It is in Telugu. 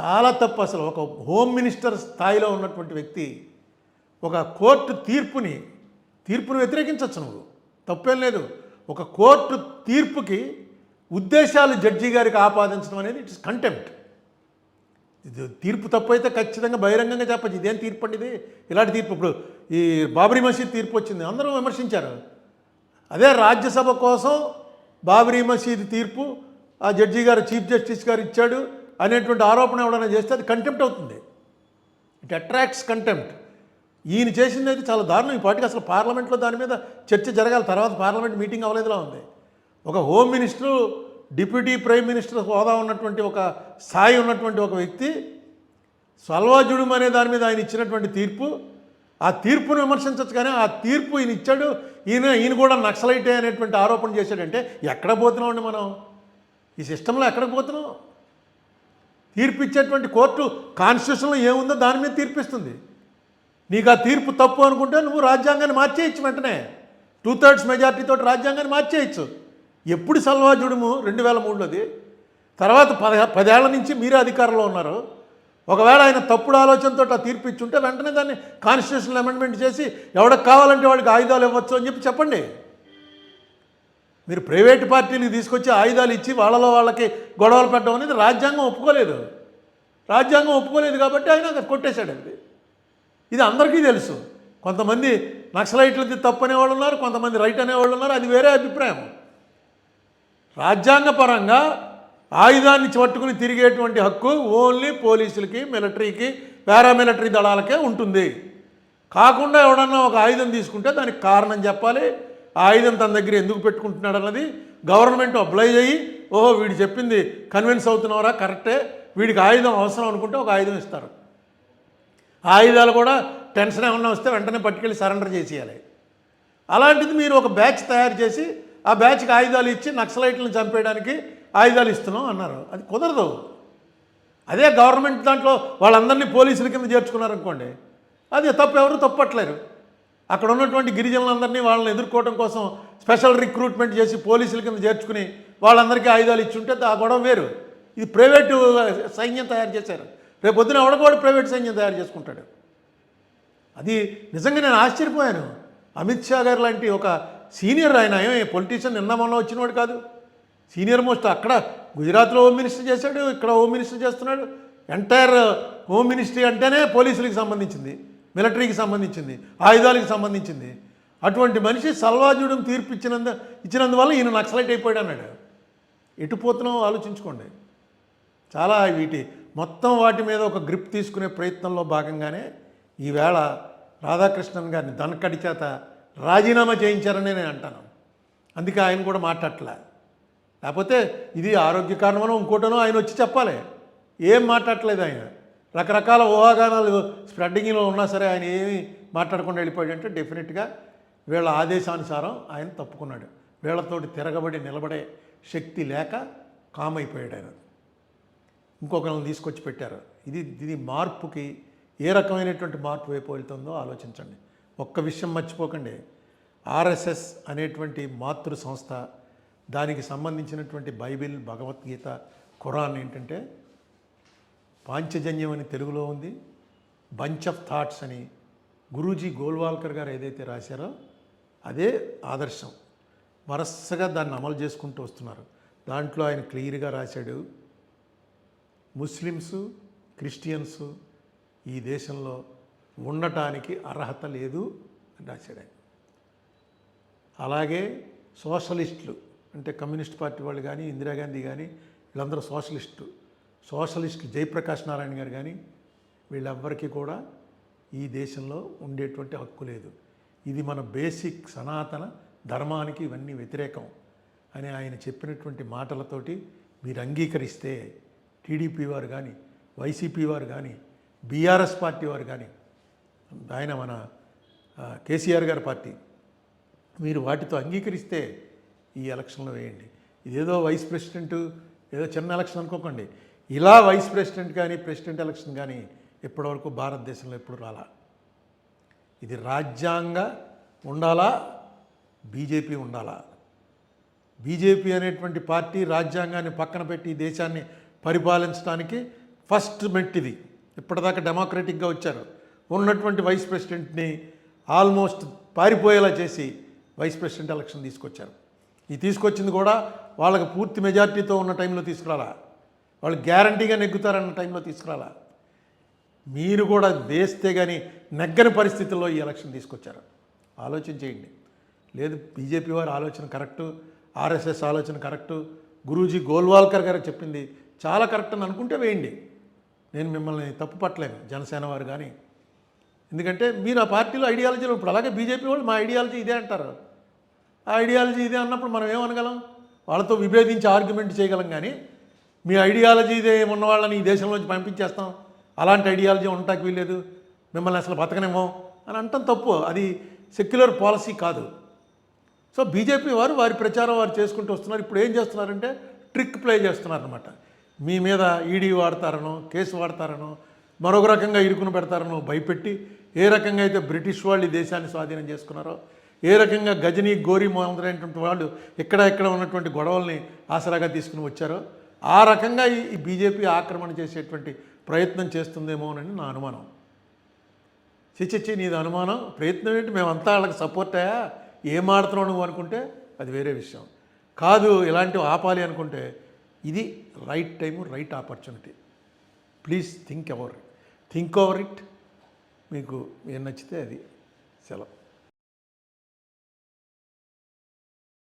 చాలా తప్పు అసలు. ఒక హోమ్ మినిస్టర్ స్థాయిలో ఉన్నటువంటి వ్యక్తి ఒక కోర్టు తీర్పుని తీర్పును వ్యతిరేకించవచ్చు నువ్వు. తప్పేం లేదు. ఒక కోర్టు తీర్పుకి ఉద్దేశాలు జడ్జి గారికి ఆపాదించడం అనేది ఇట్స్ కంటెంప్ట్. ఇది తీర్పు తప్పు అయితే ఖచ్చితంగా బహిరంగంగా చెప్పచ్చు. ఇదేం తీర్పు అండి ఇది? ఇలాంటి తీర్పు ఇప్పుడు ఈ బాబరీ మసీద్ తీర్పు వచ్చింది. అందరూ విమర్శించారు. అదే రాజ్యసభ కోసం బాబరీ మసీద్ తీర్పు ఆ జడ్జి గారు చీఫ్ జస్టిస్ గారు ఇచ్చాడు. అనేటువంటి ఆరోపణ ఎవడైనా చేస్తే అది కంటెంప్ట్ అవుతుంది. ఇట్ అట్రాక్ట్స్ కంటెంప్ట్ ఈయన చేసింది అయితే చాలా దారుణం. ఈ పార్టీకి అసలు పార్లమెంట్లో దాని మీద చర్చ జరగాలి. తర్వాత పార్లమెంట్ మీటింగ్ అవ్వలేదులా ఉంది. ఒక home minister deputy prime minister హోదా ఉన్నటువంటి ఒక స్థాయి ఉన్నటువంటి ఒక వ్యక్తి సల్వాజుడుం అనే దాని మీద ఆయన ఇచ్చినటువంటి తీర్పు. ఆ తీర్పును విమర్శించవచ్చు కానీ ఆ తీర్పు ఈయన ఇచ్చాడు. ఈయన ఈయన కూడా నక్సలైటే అనేటువంటి ఆరోపణ చేశాడంటే ఎక్కడ పోతున్నామండి మనం? ఈ సిస్టంలో ఎక్కడికి పోతున్నాం? తీర్పు ఇచ్చేటువంటి కోర్టు కాన్స్టిట్యూషన్లో ఏముందో దాని మీద తీర్పిస్తుంది. నీకు ఆ తీర్పు తప్పు అనుకుంటే నువ్వు రాజ్యాంగాన్ని మార్చేయచ్చు వెంటనే. టూ థర్డ్స్ మెజార్టీతో రాజ్యాంగాన్ని మార్చేయచ్చు. ఎప్పుడు సల్వాజుడుము రెండు వేల మూడులోది. తర్వాత పద పదేళ్ళ నుంచి మీరే అధికారంలో ఉన్నారు. ఒకవేళ ఆయన తప్పుడు ఆలోచనతో ఆ తీర్పు ఇచ్చుంటే వెంటనే దాన్ని కాన్స్టిట్యూషనల్ అమెండ్మెంట్ చేసి ఎవడకు కావాలంటే వాడికి ఆయుధాలు ఇవ్వచ్చు అని చెప్పి చెప్పండి. మీరు ప్రైవేట్ పార్టీలకు తీసుకొచ్చి ఆయుధాలు ఇచ్చి వాళ్ళలో వాళ్ళకి గొడవలు పెట్టడం అనేది రాజ్యాంగం ఒప్పుకోలేదు. రాజ్యాంగం ఒప్పుకోలేదు కాబట్టి ఆయన కొట్టేశాడు అది ఇది అందరికీ తెలుసు. కొంతమంది నక్సలైట్లది తప్పు అనేవాళ్ళు ఉన్నారు కొంతమంది రైట్ అనేవాళ్ళు ఉన్నారు అది వేరే అభిప్రాయం. రాజ్యాంగపరంగా ఆయుధాన్ని పట్టుకుని తిరిగేటువంటి హక్కు ఓన్లీ పోలీసులకి మిలిటరీకి పారామిలిటరీ దళాలకే ఉంటుంది. కాకుండా ఎవడన్నా ఒక ఆయుధం తీసుకుంటే దానికి కారణం చెప్పాలి. ఆయుధం తన దగ్గర ఎందుకు పెట్టుకుంటున్నాడు అన్నది గవర్నమెంట్ అప్లై అయ్యి ఓహో వీడు చెప్పింది కన్విన్స్ అవుతున్నారా కరెక్టే. వీడికి ఆయుధం అవసరం అనుకుంటే ఒక ఆయుధం ఇస్తారు. ఆయుధాలు కూడా టెన్షన్ ఏమన్నా వస్తే వెంటనే పట్టుకెళ్ళి సరెండర్ చేసేయాలి. అలాంటిది మీరు ఒక బ్యాచ్ తయారు చేసి ఆ బ్యాచ్కి ఆయుధాలు ఇచ్చి నక్సలైట్లను చంపేయడానికి ఆయుధాలు ఇస్తున్నాం అన్నారు. అది కుదరదు. అదే గవర్నమెంట్ దాంట్లో వాళ్ళందరినీ పోలీసుల కింద చేర్చుకున్నారనుకోండి అది తప్పు ఎవరు తప్పట్లేరు. అక్కడ ఉన్నటువంటి గిరిజనులందరినీ వాళ్ళని ఎదుర్కోవడం కోసం స్పెషల్ రిక్రూట్మెంట్ చేసి పోలీసుల కింద చేర్చుకుని వాళ్ళందరికీ ఆయుధాలు ఇచ్చుంటే ఆ గొడవ వేరు. ఇది ప్రైవేటు సైన్యం తయారు చేశారు. రేపు పొద్దున ఎవడ ప్రైవేట్ సైన్యం తయారు చేసుకుంటాడు? అది నిజంగా నేను ఆశ్చర్యపోయాను. అమిత్ షా గారు లాంటి ఒక సీనియర్ ఆయన ఏమి పొలిటీషియన్ నిన్న మొన్న వచ్చినవాడు కాదు. సీనియర్ మోస్ట్ అక్కడ గుజరాత్లో హోమ్ మినిస్టర్ చేశాడు ఇక్కడ హోమ్ మినిస్టర్ చేస్తున్నాడు. ఎంటైర్ హోమ్ మినిస్ట్రీ అంటేనే పోలీసులకు సంబంధించింది మిలిటరీకి సంబంధించింది ఆయుధాలకు సంబంధించింది. అటువంటి మనిషి సల్వాజుడం తీర్పు ఇచ్చినందు ఇచ్చినందువల్ల ఈయన నక్సలైట్ అయిపోయాడు అన్నాడు. ఎటు పోతున్నావు? ఆలోచించుకోండి. చాలా వీటి మొత్తం వాటి మీద ఒక గ్రిప్ తీసుకునే ప్రయత్నంలో భాగంగానే ఈవేళ రాధాకృష్ణన్ గారిని దనకడి చేత రాజీనామా చేయించారని నేను అంటాను. అందుకే ఆయన కూడా మాట్లాడలే లేకపోతే ఇది ఆరోగ్య కారణమనో ఇంకోటనో ఆయన వచ్చి చెప్పాలి. ఏం మాట్లాడలేదు ఆయన. రకరకాల ఊహాగానాలు స్ప్రెడ్డింగ్లో ఉన్నా సరే ఆయన ఏమి మాట్లాడకుండా వెళ్ళిపోయాడంటే డెఫినెట్గా వీళ్ళ ఆదేశానుసారం ఆయన తప్పుకున్నాడు. వీళ్ళతోటి తిరగబడి నిలబడే శక్తి లేక కామ్ అయిపోయాడు ఆయన. ఇంకొకరిని తీసుకొచ్చి పెట్టారు. ఇది ఇది మార్పుకి ఏ రకమైనటువంటి మార్పు వైపు వెళ్తుందో ఆలోచించండి. ఒక్క విషయం మర్చిపోకండి. ఆర్ఎస్ఎస్ అనేటువంటి మాతృ సంస్థ దానికి సంబంధించినటువంటి బైబిల్ భగవద్గీత ఖురాన్ ఏంటంటే పాంచజన్యం అని తెలుగులో ఉంది. బంచ్ ఆఫ్ థాట్స్ అని గురూజీ గోల్వాల్కర్ గారు ఏదైతే రాశారో అదే ఆదర్శం. వరసగా దాన్ని అమలు చేసుకుంటూ వస్తున్నారు. దాంట్లో ఆయన క్లియర్గా రాశాడు. ముస్లిమ్స్ క్రిస్టియన్స్ ఈ దేశంలో ఉండటానికి అర్హత లేదు అని రాశాడు ఆయన. అలాగే సోషలిస్టులు అంటే కమ్యూనిస్ట్ పార్టీ వాళ్ళు కానీ ఇందిరాగాంధీ కానీ వీళ్ళందరూ సోషలిస్టు సోషలిస్టులు జయప్రకాష్ నారాయణ గారు కానీ వీళ్ళెవ్వరికీ కూడా ఈ దేశంలో ఉండేటువంటి హక్కు లేదు. ఇది మన బేసిక్ సనాతన ధర్మానికి ఇవన్నీ వ్యతిరేకం అని ఆయన చెప్పినటువంటి మాటలతోటి మీరు అంగీకరిస్తే టీడీపీ వారు కానీ వైసీపీ వారు కానీ బీఆర్ఎస్ పార్టీ వారు కానీ ఆయన మన కేసీఆర్ గారి పార్టీ మీరు వాటితో అంగీకరిస్తే ఈ ఎలక్షన్లో వేయండి. ఇదేదో వైస్ ప్రెసిడెంట్ ఏదో చిన్న ఎలక్షన్ అనుకోకండి. ఇలా వైస్ ప్రెసిడెంట్ కానీ ప్రెసిడెంట్ ఎలక్షన్ కానీ ఇప్పటివరకు భారతదేశంలో ఎప్పుడు రాలా? ఇది రాజ్యాంగ ఉండాలా? బీజేపీ ఉండాలా? బీజేపీ అనేటువంటి పార్టీ రాజ్యాంగాన్ని పక్కన పెట్టి దేశాన్ని పరిపాలించడానికి ఫస్ట్ మెట్ ఇది. ఇప్పటిదాకా డెమోక్రటిక్గా వచ్చారు. ఉన్నటువంటి వైస్ ప్రెసిడెంట్ని ఆల్మోస్ట్ పారిపోయేలా చేసి వైస్ ప్రెసిడెంట్ ఎలక్షన్ తీసుకొచ్చారు. ఈ తీసుకొచ్చింది కూడా వాళ్ళకి పూర్తి మెజార్టీతో ఉన్న టైంలో తీసుకురాలా? వాళ్ళు గ్యారంటీగా నెగ్గుతారన్న టైంలో తీసుకురాలా? మీరు కూడా వేస్తే కానీ నెగ్గని పరిస్థితుల్లో ఈ ఎలక్షన్ తీసుకొచ్చారు. ఆలోచన చేయండి. లేదు బీజేపీ వారి ఆలోచన కరెక్టు ఆర్ఎస్ఎస్ ఆలోచన కరెక్టు గురూజీ గోల్వాల్కర్ గారు చెప్పింది చాలా కరెక్ట్ అని అనుకుంటే వేయండి. నేను మిమ్మల్ని తప్పు పట్టలేను జనసేన వారు కానీ. ఎందుకంటే మీరు ఆ పార్టీలో ఐడియాలజీలో ఇప్పుడు అలాగే బీజేపీ వాళ్ళు మా ఐడియాలజీ ఇదే అంటారు. ఆ ఐడియాలజీ ఇదే అన్నప్పుడు మనం ఏమనగలం వాళ్ళతో విభేదించి ఆర్గ్యుమెంట్ చేయగలం కానీ మీ ఐడియాలజీ ఇదే ఉన్న వాళ్ళని ఈ దేశంలోంచి పంపించేస్తాం. అలాంటి ఐడియాలజీ ఉండటానికి వీల్లేదు. మిమ్మల్ని అసలు బతకనేమో అని అంటాం తప్పు. అది సెక్యులర్ పాలసీ కాదు. సో బీజేపీ వారు వారి ప్రచారం వారు చేసుకుంటూ వస్తున్నారు. ఇప్పుడు ఏం చేస్తున్నారంటే ట్రిక్ ప్లే చేస్తున్నారు అనమాట మీ మీద ఈడీ వాడతారనో కేసు వాడతారనో మరొక రకంగా ఇరుకును పెడతారనో భయపెట్టి ఏ రకంగా అయితే బ్రిటిష్ వాళ్ళు ఈ దేశాన్ని స్వాధీనం చేసుకున్నారో ఏ రకంగా గజనీ గోరి మొదలైనటువంటి వాళ్ళు ఇక్కడ ఇక్కడ ఉన్నటువంటి గొడవల్ని ఆసరాగా తీసుకుని వచ్చారో ఆ రకంగా ఈ ఈ బీజేపీ ఆక్రమణ చేసేటువంటి ప్రయత్నం చేస్తుందేమోనని నా అనుమానం. చిచ్చిచ్చి నీది అనుమానం ప్రయత్నం ఏంటి? మేమంతా వాళ్ళకి సపోర్ట్ అయ్యా? ఏం ఆడుతున్నావు నువ్వు అనుకుంటే అది వేరే విషయం. కాదు ఇలాంటివి ఆపాలి అనుకుంటే ఇది right time right opportunity please think over think over it మీకు ఏం నచ్చితే అది. సెలవు.